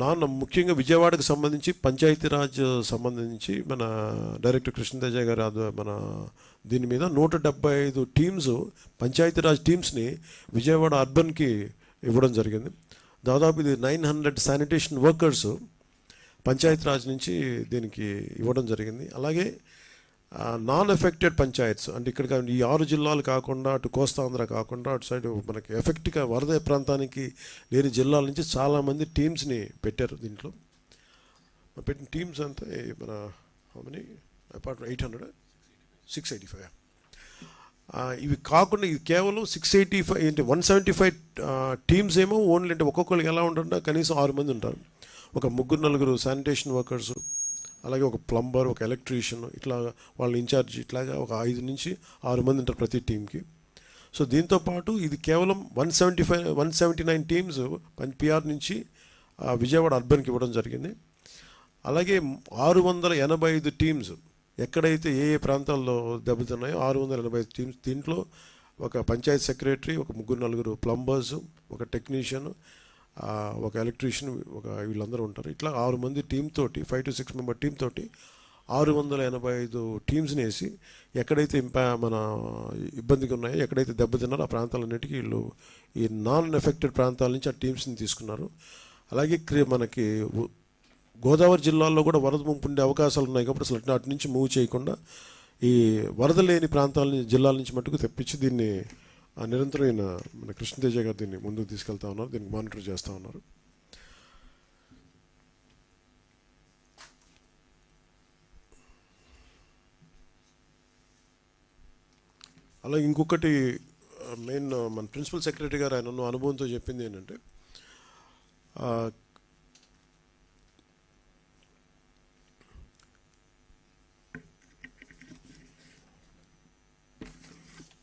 నాన్న ముఖ్యంగా విజయవాడకు సంబంధించి పంచాయతీరాజ్ సంబంధించి మన డైరెక్టర్ కృష్ణతేజ గారు మన దీని మీద నూట డెబ్బై ఐదు టీమ్స్ పంచాయతీరాజ్ టీమ్స్ని విజయవాడ అర్బన్కి ఇవ్వడం జరిగింది. దాదాపు ఇది nine hundred sanitation workers Panchayati Raj నుంచి దీనికి ఇవ్వడం జరిగింది. అలాగే నాన్ ఎఫెక్టెడ్ పంచాయత్స్. అంటే ఇక్కడ ఈ ఆరు జిల్లాలు కాకుండా అటు కోస్తాంధ్ర కాకుండా అటు సైడ్ మనకి ఎఫెక్ట్గా వరద ప్రాంతానికి లేని జిల్లాల నుంచి చాలామంది టీమ్స్ని పెట్టారు దీంట్లో. పెట్టిన టీమ్స్ అంతా మన money apart eight hundred six eighty five ఇవి కాకుండా ఇది కేవలం సిక్స్ ఎయిటీ ఫైవ్ ఏంటి వన్ సెవెంటీ ఫైవ్ టీమ్స్ ఏమో ఓన్లీ అంటే ఒక్కొక్కరికి ఎలా ఉంటుంటే కనీసం ఆరు మంది ఉంటారు. ఒక ముగ్గురు నలుగురు శానిటేషన్ వర్కర్స్ అలాగే ఒక ప్లంబర్ ఒక ఎలక్ట్రీషియన్ ఇట్లా వాళ్ళ ఇన్ఛార్జ్ ఇట్లాగా ఒక ఐదు నుంచి ఆరు మంది ఉంటారు ప్రతి టీంకి సో దీంతో పాటు ఇది కేవలం one seventy five one seventy nine teams PR నుంచి ఆ, విజయవాడ అర్బన్కి ఇవ్వడం జరిగింది. అలాగే ఆరు వందల ఎనభై ఐదు టీమ్స్ ఎక్కడైతే ఏ ఏ ప్రాంతాల్లో దెబ్బతిన్నాయో ఆరు వందల ఎనభై ఐదు టీమ్స్ దీంట్లో ఒక పంచాయత్ సెక్రటరీ ఒక ముగ్గురు నలుగురు ప్లంబర్స్ ఒక టెక్నీషియన్ ఒక ఎలక్ట్రీషియన్ ఒక వీళ్ళందరూ ఉంటారు. ఇట్లా ఆరు మంది టీం తోటి five to six member team తోటి ఆరు వందల ఎనభై ఐదు టీమ్స్ని వేసి ఎక్కడైతే ఇంపా మన ఇబ్బందిగా ఉన్నాయో ఎక్కడైతే దెబ్బతిన్నారో ఆ ప్రాంతాలన్నిటికీ వీళ్ళు ఈ నాన్ ఎఫెక్టెడ్ ప్రాంతాల నుంచి ఆ టీమ్స్ని తీసుకున్నారు. అలాగే క్రి- మనకి గోదావరి జిల్లాల్లో కూడా వరద ముంపు ఉండే అవకాశాలు ఉన్నాయి కాబట్టి అసలు అటు నుంచి మూవ్ చేయకుండా ఈ వరద లేని ప్రాంతాల జిల్లాల నుంచి మటుకు తెప్పించి దీన్ని ఆ ఈయన మన కృష్ణతేజ గారు దీన్ని ముందుకు తీసుకెళ్తా ఉన్నారు దీన్ని మానిటర్ చేస్తూ ఉన్నారు. అలాగే ఇంకొకటి మెయిన్ మన ప్రిన్సిపల్ సెక్రటరీ గారు ఆయన అనుభవంతో చెప్పింది ఏంటంటే ఆ,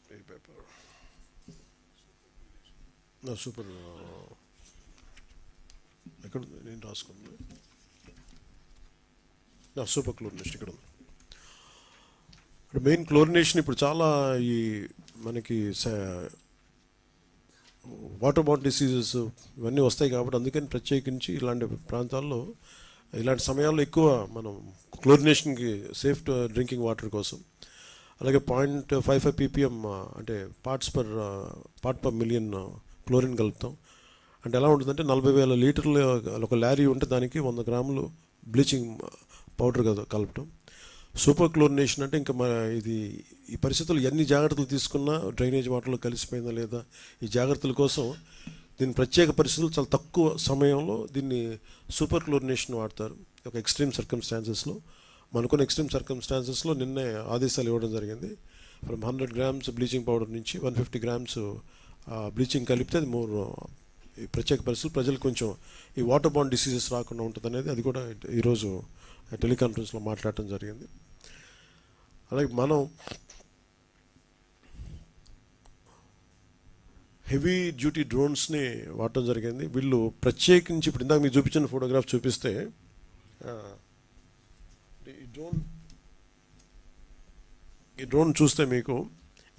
ఏ పేపర్ నా సూపర్ ఎక్కడ ఉంది? నేను రాసుకుంది నా సూపర్ క్లోరినేషన్ ఇక్కడ ఉంది. ఇక్కడ మెయిన్ క్లోరినేషన్ ఇప్పుడు చాలా ఈ మనకి వాటర్ బాట్ డిసీజెస్ ఇవన్నీ వస్తాయి కాబట్టి అందుకని ప్రత్యేకించి ఇలాంటి ప్రాంతాల్లో ఇలాంటి సమయాల్లో ఎక్కువ మనం క్లోరినేషన్కి సేఫ్ డ్రింకింగ్ వాటర్ కోసం. అలాగే పాయింట్ ఫైవ్ ఫైవ్ పీపీఎం అంటే parts per part per million chlorine కలుపుతాం. అంటే ఎలా ఉంటుందంటే నలభై వేల లీటర్లు ఒక లారీ ఉంటే దానికి వంద గ్రాములు బ్లీచింగ్ పౌడర్ కలపటం సూపర్ క్లోరినేషన్ అంటే ఇంకా మన ఇది ఈ పరిస్థితులు ఎన్ని జాగ్రత్తలు తీసుకున్నా డ్రైనేజ్ వాటర్లో కలిసిపోయిందా లేదా ఈ జాగ్రత్తల కోసం దీని ప్రత్యేక పరిస్థితులు చాలా తక్కువ సమయంలో దీన్ని సూపర్ క్లోరినేషన్ వాడతారు. ఒక ఎక్స్ట్రీమ్ సర్కమ్స్టాన్సెస్లో మనకున్న ఎక్స్ట్రీమ్ సర్కమ్స్టాన్సెస్లో నిన్నే ఆదేశాలు ఇవ్వడం జరిగింది. From hundred grams bleaching powder నుంచి వన్ ఫిఫ్టీ గ్రామ్స్ బ్లీచింగ్ కలిపితే అది మోర్ ఈ ప్రత్యేక పరిస్థితులు. ప్రజలు కొంచెం ఈ వాటర్ బాండ్ డిసీజెస్ రాకుండా ఉంటుంది అనేది అది కూడా ఈరోజు టెలికాన్ఫరెన్స్లో మాట్లాడటం జరిగింది. అలాగే మనం హెవీ డ్యూటీ డ్రోన్స్ని వాడటం జరిగింది. వీళ్ళు ప్రత్యేకించి ఇప్పుడు ఇందాక మీకు చూపించిన ఫోటోగ్రాఫ్ చూపిస్తే ఈ డ్రోన్ ఈ డ్రోన్ చూస్తే మీకు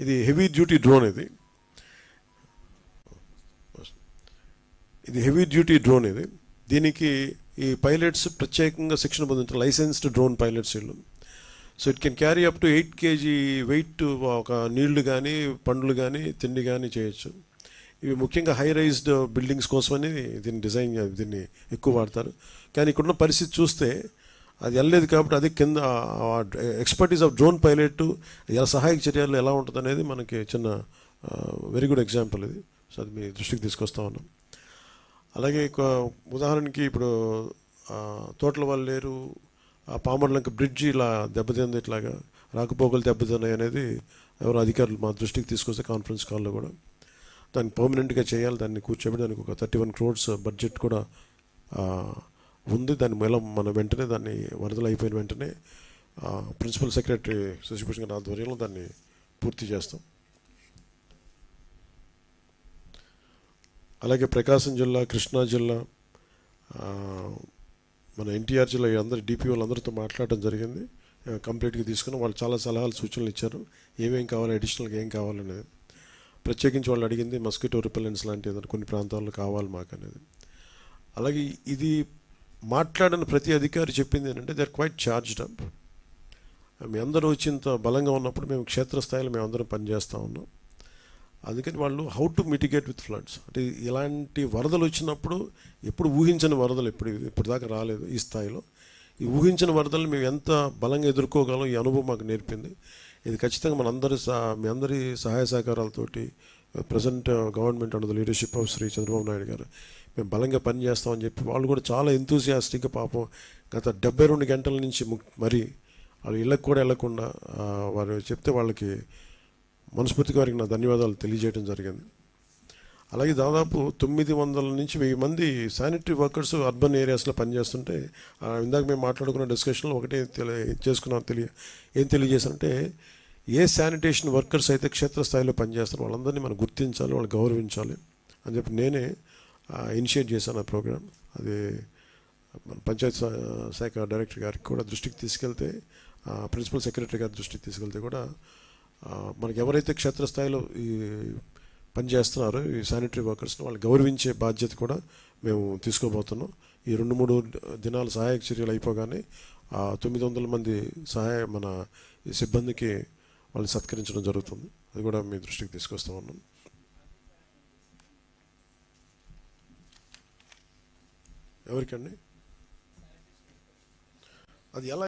ఇది హెవీ డ్యూటీ డ్రోన్ ఇది. ఇది హెవీ డ్యూటీ డ్రోన్ ఇది. దీనికి ఈ పైలట్స్ ప్రత్యేకంగా శిక్షణ పొందిన లైసెన్స్డ్ డ్రోన్ పైలట్స్ వీళ్ళు. So it can carry up to eight KG weight ఒక నీళ్ళు కానీ పండ్లు కానీ తిండి కానీ చేయొచ్చు. ఇవి ముఖ్యంగా హై రైజ్డ్ బిల్డింగ్స్ కోసమని దీన్ని డిజైన్ దీన్ని ఎక్కువ వాడతారు. కానీ ఇక్కడున్న పరిస్థితి చూస్తే అది వెళ్ళలేదు కాబట్టి అది కింద ఎక్స్పర్టీస్ ఆఫ్ డ్రోన్ పైలట్ ఎలా సహాయక చర్యలు ఎలా ఉంటుంది అనేది మనకి చిన్న వెరీ గుడ్ ఎగ్జాంపుల్ ఇది. సో అది మీ దృష్టికి తీసుకొస్తా ఉన్నాం. అలాగే ఉదాహరణకి ఇప్పుడు తోటల వాళ్ళు లేరు ఆ పామర్లంక బ్రిడ్జ్ ఇలా దెబ్బతింది ఇట్లాగా రాకపోకలు దెబ్బతిన్నాయి అనేది ఎవరో అధికారులు మా దృష్టికి తీసుకొస్తే కాన్ఫరెన్స్ కాల్లో కూడా. దాన్ని పర్మనెంట్గా చేయాలి దాన్ని కూర్చోబెట్టి దానికి ఒక థర్టీ వన్ క్రోడ్స్ బడ్జెట్ కూడా ఉంది. దాన్ని మేళం మన వెంటనే దాన్ని వరదలు అయిపోయిన వెంటనే ప్రిన్సిపల్ సెక్రటరీ శశిభూషణ్ గారి ఆధ్వర్యంలో దాన్ని పూర్తి చేస్తాం. అలాగే ప్రకాశం జిల్లా కృష్ణా జిల్లా మన ఎన్టీఆర్ జిల్లా అందరు డిపి వాళ్ళందరితో మాట్లాడడం జరిగింది. కంప్లీట్గా తీసుకుని వాళ్ళు చాలా సలహాలు సూచనలు ఇచ్చారు. ఏమేం కావాలి అడిషనల్గా ఏం కావాలనేది ప్రత్యేకించి వాళ్ళు అడిగింది మస్కిటో రిపెలెన్స్ లాంటి ఏదైనా కొన్ని ప్రాంతాల్లో కావాలి మాకు అనేది. అలాగే ఇది మాట్లాడిన ప్రతి అధికారి చెప్పింది ఏంటంటే they are quite charged up మీ అందరూ వచ్చి ఇంత బలంగా ఉన్నప్పుడు మేము క్షేత్రస్థాయిలో మేము అందరం పనిచేస్తూ ఉన్నాం. అందుకని వాళ్ళు how to mitigate with floods అంటే ఇలాంటి వరదలు వచ్చినప్పుడు ఎప్పుడు ఊహించని వరదలు ఎప్పుడు ఇప్పుడు రాలేదు ఈ స్థాయిలో. ఈ ఊహించిన వరదలు మేము ఎంత బలంగా ఎదుర్కోగలం ఈ అనుభవం మాకు నేర్పింది. ఇది ఖచ్చితంగా మనందరి సహ మీ అందరి సహాయ సహకారాలతోటి present government under leadership of Shri Chandrababu Naidu garu మేము బలంగా పనిచేస్తామని చెప్పి వాళ్ళు కూడా చాలా ఎంతూసియాస్టిక్గా పాపం గత డెబ్బై రెండు గంటల నుంచి మరి వాళ్ళు ఇళ్ళకు కూడా వెళ్ళకుండా uh, వారు చెప్తే వాళ్ళకి మనస్ఫూర్తిగా వారికి నా ధన్యవాదాలు తెలియజేయడం జరిగింది. అలాగే దాదాపు తొమ్మిది వందల నుంచి వెయ్యి మంది శానిటరీ వర్కర్స్ అర్బన్ ఏరియాస్లో పనిచేస్తుంటే ఆ, ఇందాక మేము మాట్లాడుకున్న డిస్కషన్లో ఒకటే తెలి చేసుకున్నాం తెలియ ఏం తెలియజేశారంటే ఏ శానిటేషన్ వర్కర్స్ అయితే క్షేత్రస్థాయిలో పనిచేస్తారో వాళ్ళందరినీ మనం గుర్తించాలి వాళ్ళు గౌరవించాలి అని చెప్పి నేనే ఇనిషియేట్ చేశాను ఆ ప్రోగ్రామ్ అది మన పంచాయత్ శాఖ డైరెక్టర్ గారికి కూడా దృష్టికి తీసుకెళ్తే ప్రిన్సిపల్ సెక్రటరీ గారి దృష్టికి తీసుకెళ్తే కూడా మనకి ఎవరైతే క్షేత్రస్థాయిలో ఈ పని చేస్తున్నారో ఈ శానిటరీ వర్కర్స్ని వాళ్ళు గౌరవించే బాధ్యత కూడా మేము తీసుకోబోతున్నాం. ఈ రెండు మూడు దినాలు సహాయక చర్యలు అయిపోగానే ఆ తొమ్మిది వందల మంది సహాయ మన సిబ్బందికి వాళ్ళు సత్కరించడం జరుగుతుంది. అది కూడా మీ దృష్టికి తీసుకొస్తా ఉన్నాం. ఎవరికండి? అది ఎలా